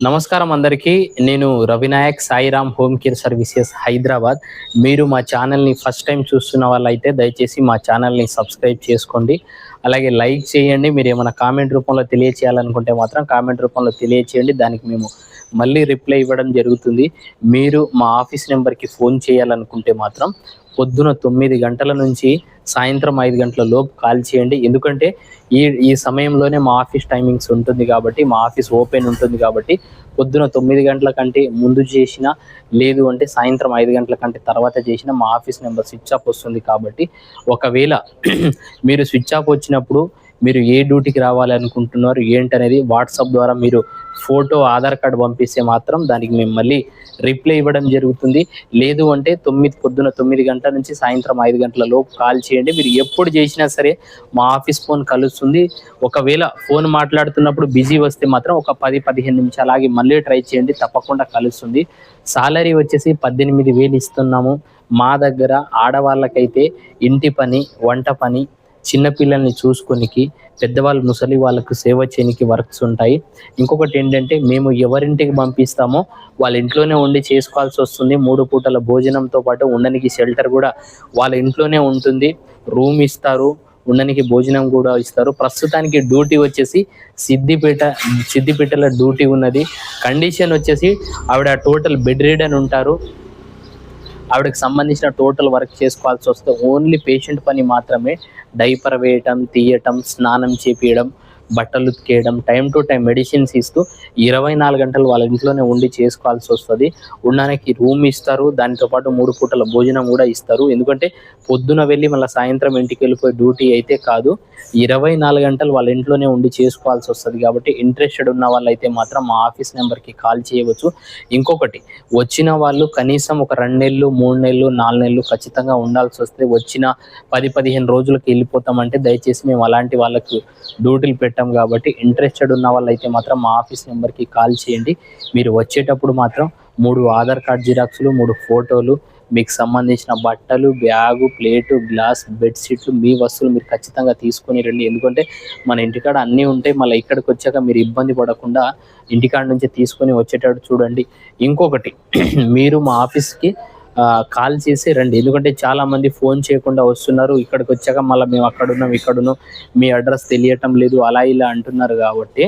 నమస్కారం అందరికీ. నేను Ravinayak Sairam home care services Hyderabad. మీరు మా ఛానల్ని ఫస్ట్ టైం చూస్తున్న వాళ్ళైతే దయచేసి మా ఛానల్ని సబ్స్క్రైబ్ చేసుకోండి. అలాగే లైక్ చేయండి. మీరు ఏమైనా కామెంట్ రూపంలో తెలియచేయాలనుకుంటే మాత్రం కామెంట్ రూపంలో తెలియచేయండి. దానికి మేము మళ్ళీ రిప్లై ఇవ్వడం జరుగుతుంది. మీరు మా ఆఫీస్ నెంబర్కి ఫోన్ చేయాలనుకుంటే మాత్రం పొద్దున తొమ్మిది గంటల నుంచి సాయంత్రం ఐదు గంటల లోపు కాల్ చేయండి. ఎందుకంటే ఈ ఈ సమయంలోనే మా ఆఫీస్ టైమింగ్స్ ఉంటుంది కాబట్టి మా ఆఫీస్ ఓపెన్ ఉంటుంది కాబట్టి పొద్దున తొమ్మిది గంటల కంటే ముందు చేసిన లేదు అంటే సాయంత్రం ఐదు గంటల కంటే తర్వాత చేసిన మా ఆఫీస్ నెంబర్ స్విచ్ ఆఫ్ వస్తుంది కాబట్టి ఒకవేళ మీరు స్విచ్ ఆఫ్ వచ్చినప్పుడు మీరు ఏ డ్యూటీకి రావాలనుకుంటున్నారు ఏంటనేది వాట్సాప్ ద్వారా మీరు ఫోటో ఆధార్ కార్డు పంపిస్తే మాత్రం దానికి మేము మళ్ళీ రిప్లై ఇవ్వడం జరుగుతుంది. లేదు అంటే తొమ్మిది పొద్దున తొమ్మిది గంటల నుంచి సాయంత్రం ఐదు గంటల లోపు కాల్ చేయండి. మీరు ఎప్పుడు చేసినా సరే మా ఆఫీస్ ఫోన్ కలుస్తుంది. ఒకవేళ ఫోన్ మాట్లాడుతున్నప్పుడు బిజీ వస్తే మాత్రం ఒక పది పదిహేను నిమిషాలు ఆగి మళ్ళీ ట్రై చేయండి. తప్పకుండా కలుస్తుంది. సాలరీ వచ్చేసి పద్దెనిమిది వేలు ఇస్తున్నాము. మా దగ్గర ఆడవాళ్ళకైతే ఇంటి పని వంట పని చిన్నపిల్లల్ని చూసుకొనికి పెద్దవాళ్ళు ముసలి వాళ్ళకు సేవ చేయనికి వర్క్స్ ఉంటాయి. ఇంకొకటి ఏంటంటే మేము ఎవరింటికి పంపిస్తామో వాళ్ళ ఇంట్లోనే ఉండి చేసుకోవాల్సి వస్తుంది. మూడు పూటల భోజనంతో పాటు ఉండనికి షెల్టర్ కూడా వాళ్ళ ఇంట్లోనే ఉంటుంది. రూమ్ ఇస్తారు ఉండనికి భోజనం కూడా ఇస్తారు. ప్రస్తుతానికి డ్యూటీ వచ్చేసి సిద్దిపేట సిద్దిపేటలో డ్యూటీ ఉన్నది. కండిషన్ వచ్చేసి ఆవిడ టోటల్ బెడ్ రీడ్ అని ఉంటారు. ఆవిడకి సంబంధించిన టోటల్ వర్క్ చేసుకోవాల్సి వస్తే ఓన్లీ పేషెంట్ పని మాత్రమే. డైపర్ వేయటం తీయటం స్నానం చేపియడం బట్టలు ఉతికేయడం టైం టు టైం మెడిసిన్స్ ఇస్తూ ఇరవై నాలుగు గంటలు వాళ్ళ ఇంట్లోనే ఉండి చేసుకోవాల్సి వస్తుంది. ఉండడానికి రూమ్ ఇస్తారు దానితో పాటు మూడు పూటల భోజనం కూడా ఇస్తారు. ఎందుకంటే పొద్దున వెళ్ళి మళ్ళీ సాయంత్రం ఇంటికి వెళ్ళిపోయి డ్యూటీ అయితే కాదు ఇరవై నాలుగు గంటలు వాళ్ళ ఇంట్లోనే ఉండి చేసుకోవాల్సి వస్తుంది. కాబట్టి ఇంట్రెస్టెడ్ ఉన్న వాళ్ళైతే మాత్రం మా ఆఫీస్ నెంబర్కి కాల్ చేయవచ్చు. ఇంకొకటి వచ్చిన వాళ్ళు కనీసం ఒక రెండు నెలలు మూడు నెలలు నాలుగు నెలలు ఖచ్చితంగా ఉండాల్సి వస్తే వచ్చిన పది పదిహేను రోజులకి వెళ్ళిపోతామంటే దయచేసి మేము అలాంటి వాళ్ళకు డ్యూటీలు పెట్టి కాబట్టి ఇంట్రెస్టెడ్ ఉన్న వాళ్ళైతే మాత్రం మా ఆఫీస్ నెంబర్కి కాల్ చేయండి. మీరు వచ్చేటప్పుడు మాత్రం మూడు ఆధార్ కార్డ్ జిరాక్స్లు మూడు ఫోటోలు మీకు సంబంధించిన బట్టలు బ్యాగు ప్లేటు గ్లాస్ బెడ్షీట్లు మీ వస్తువులు మీరు ఖచ్చితంగా తీసుకొని రండి. ఎందుకంటే మన ఇంటికాడ అన్నీ ఉంటాయి మళ్ళీ ఇక్కడికి వచ్చాక మీరు ఇబ్బంది పడకుండా ఇంటికాడ నుంచి తీసుకొని వచ్చేటట్టు చూడండి. ఇంకొకటి మీరు మా ఆఫీస్కి కాల్ చేసి రండి. ఎందుకంటే చాలా మంది ఫోన్ చేయకుండా వస్తున్నారు. ఇక్కడికి వచ్చాక మళ్ళీ మేము అక్కడున్నాం ఇక్కడున్నాం. మీ అడ్రస్ తెలియటం లేదు అలా ఇలా అంటున్నారు కాబట్టి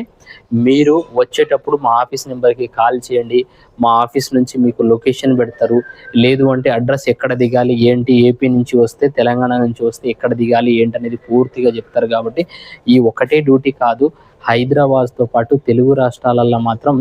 మీరు వచ్చేటప్పుడు మా ఆఫీస్ నెంబర్కి కాల్ చేయండి. మా ఆఫీస్ నుంచి మీకు లొకేషన్ పెడతారు. లేదు అంటే అడ్రస్ ఎక్కడ దిగాలి ఏంటి ఏపీ నుంచి వస్తే తెలంగాణ నుంచి వస్తే ఎక్కడ దిగాలి ఏంటి అనేది పూర్తిగా చెప్తారు కాబట్టి ఈ ఒకటే డ్యూటీ కాదు. హైదరాబాద్తో పాటు తెలుగు రాష్ట్రాలలో మాత్రం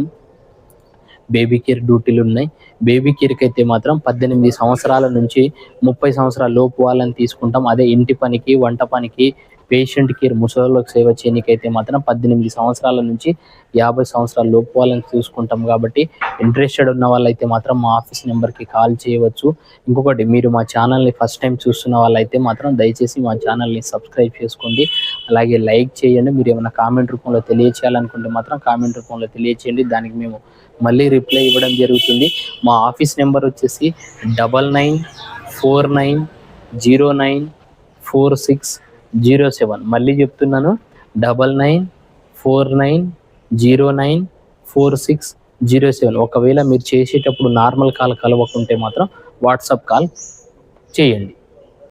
బేబీ కేర్ డ్యూటీలు ఉన్నాయి. బేబీ కేర్కి అయితే మాత్రం పద్దెనిమిది సంవత్సరాల నుంచి ముప్పై సంవత్సరాల లోపు వాళ్ళని తీసుకుంటాం. అదే ఇంటి పనికి వంట పనికి పేషెంట్ కేర్ ముసలోళ్ళకి సేవ చేయనికైతే మాత్రం పద్దెనిమిది సంవత్సరాల నుంచి యాభై సంవత్సరాల లోపు వాళ్ళని చూసుకుంటాం కాబట్టి ఇంట్రెస్టెడ్ ఉన్న వాళ్ళైతే మాత్రం మా ఆఫీస్ నెంబర్కి కాల్ చేయవచ్చు. ఇంకొకటి మీరు మా ఛానల్ని ఫస్ట్ టైం చూస్తున్న వాళ్ళైతే మాత్రం దయచేసి మా ఛానల్ని సబ్స్క్రైబ్ చేసుకోండి. అలాగే లైక్ చేయండి. మీరు ఏమైనా కామెంట్ రూపంలో తెలియచేయాలనుకుంటే మాత్రం కామెంట్ రూపంలో తెలియచేయండి. దానికి మేము మళ్ళీ రిప్లై ఇవ్వడం జరుగుతుంది. మా ఆఫీస్ నెంబర్ వచ్చేసి double nine four nine zero nine four six zero seven. మళ్ళీ చెప్తున్నాను. Double nine four nine zero nine four six zero seven. ఒకవేళ మీరు చేసేటప్పుడు నార్మల్ కాల్ కలవకుంటే మాత్రం వాట్సాప్ కాల్ చేయండి.